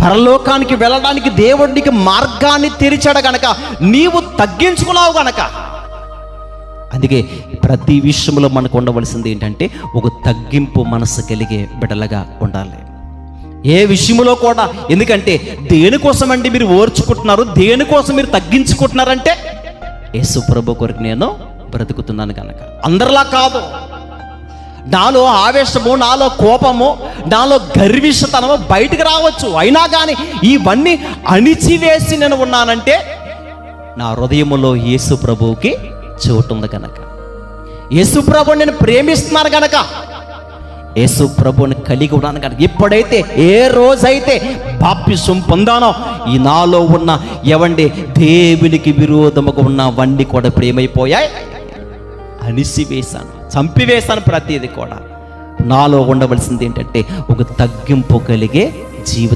పరలోకానికి వెళ్ళడానికి దేవుడికి మార్గాన్ని తెరిచాడు గనక నీవు తగ్గించుకున్నావు గనక. అందుకే ప్రతి విషయంలో మనకు ఉండవలసింది ఏంటంటే ఒక తగ్గింపు మనసు కలిగే బిడలగా ఉండాలి. ఏ విషయంలో కూడా ఎందుకంటే దేనికోసం అండి మీరు ఓర్చుకుంటున్నారు దేనికోసం మీరు తగ్గించుకుంటున్నారంటే యేసు ప్రభు కొరకు నేను బ్రతుకుతున్నాను కనుక అందరిలా కాదు. నాలో ఆవేశము నాలో కోపము నాలో గర్విష్టతనము బయటికి రావచ్చు. అయినా కానీ ఇవన్నీ అణిచివేసి నేను ఉన్నానంటే నా హృదయములో యేసు ప్రభువుకి చోటు ఉంది కనుక యేసు ప్రభుని నేను ప్రేమిస్తున్నాను కనుక యేసు ప్రభుని కలిగి ఉన్నాను కనుక ఎప్పుడైతే ఏ రోజైతే బాప్యసం పొందానో ఈ నాలో ఉన్న ఎవండి దేవునికి విరోధముగా ఉన్న కూడా ప్రేమైపోయాయి. అణిసివేశాను చంపివేశాను ప్రతిది కూడా. నాలో ఉండవలసింది ఏంటంటే ఒక తగ్గింపు కలిగే జీవితం.